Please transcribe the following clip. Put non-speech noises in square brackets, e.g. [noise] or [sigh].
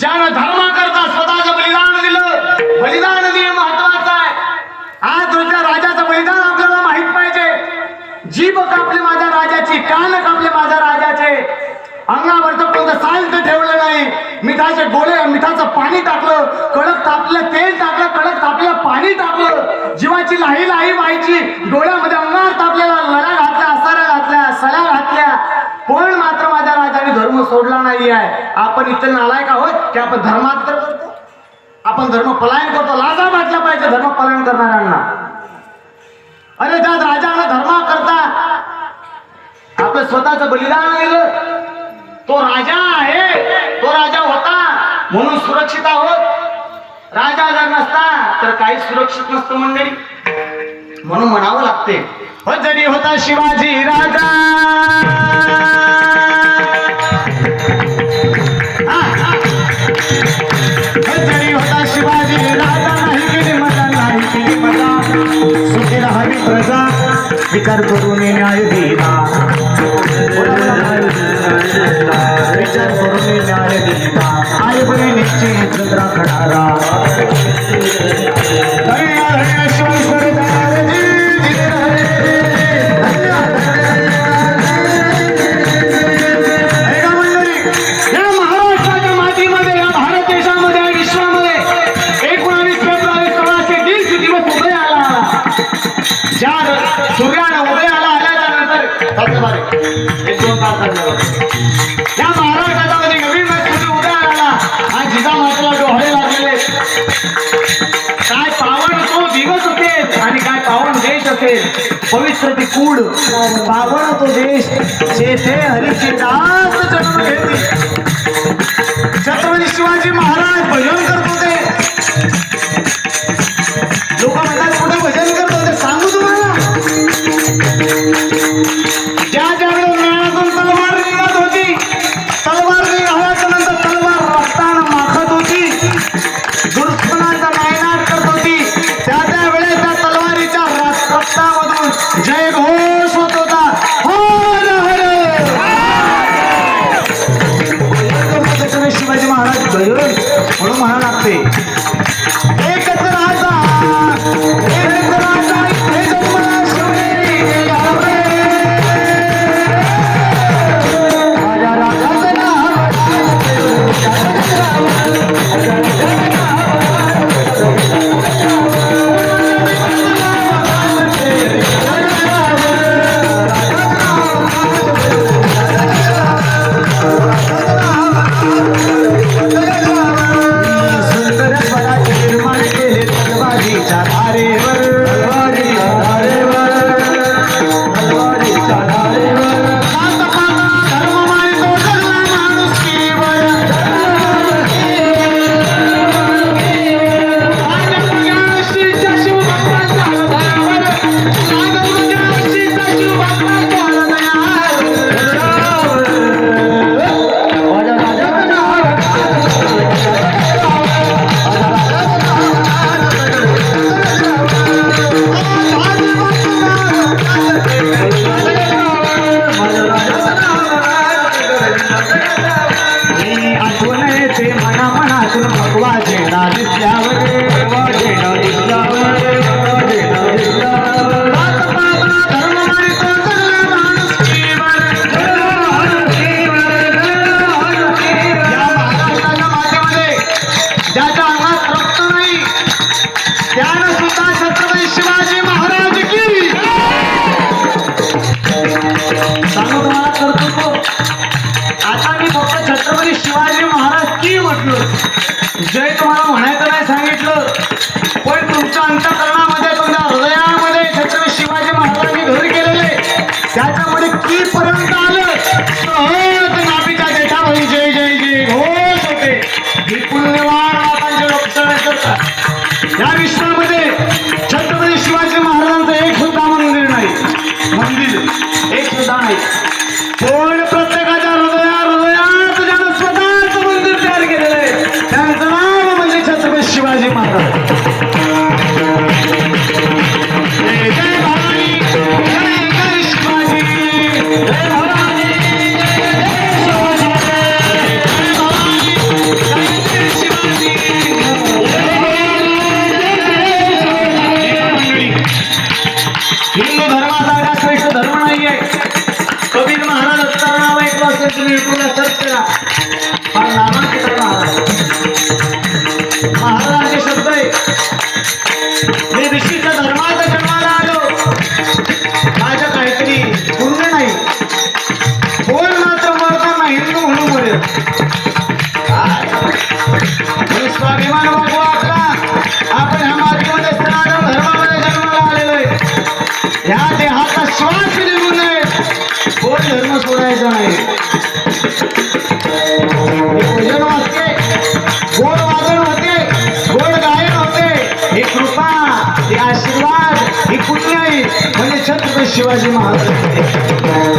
ज्यानं धर्माकरता स्वतःचं बलिदान दिलं बलिदान देणं महत्वाचं आहे. आज तुमच्या राजाचं बलिदान आपल्याला माहीत पाहिजे. जीभ कापले माझ्या राजाची कान कापले माझ्या राजाचे. अंगावरचं कोणतं साल्ट ठेवलं नाही. मिठाचे गोळे मिठाचं पाणी टाकलं कडक तापलं तेल टाकलं कडक तापलं पाणी टाकलं. जीवाची लाही लाही व्हायची. डोळ्यामध्ये अंगार तापलेला लढा धर्म सोडला नाही आहे. आपण इथे नालायक आहोत की आपण धर्मांतर करतो? आपण धर्म पलायन करतो. लाजा वाटला पाहिजे धर्म पलायन करणाऱ्यांना. अरे त्या राजानं धर्मा करता. आपलं स्वतःच बलिदान दिलं. तो राजा आहे. तो राजा होता. म्हणून सुरक्षित आहोत. राजा जर नसता तर काही सुरक्षित नसतं मंडळी. म्हणून म्हणावं लागते. हो जरी होता शिवाजी राजा. स्वीकार करून या महाराष्ट्राचा मध्ये नवीन सूर्य उभ्या आला आणि जिजामातेला डोळे लागलेले. काय पावन तो दिवस असेल आणि काय पावन देश असेल. पवित्र ती कूड. पावन तो देश जे ते हरीची दास जन्म घेतली. आता मी फक्त छत्रपती शिवाजी महाराज की म्हटलं? जय तुम्हाला म्हणायचं नाही सांगितलं पण तुमच्या अंतकरणामध्ये तुमच्या हृदयामध्ये छत्रपती शिवाजी महाराजांनी घर केलेले त्याच्यामध्ये की पर्यंत आलं? सहज नापिका देठा भाई जय जय जय घोष होते. ही पुण्यवान लोकांचे लोकसभा करतात या विश्वामध्ये तुम्ही पुन्हा सर्च करा म्हणजे छत्रपती [laughs]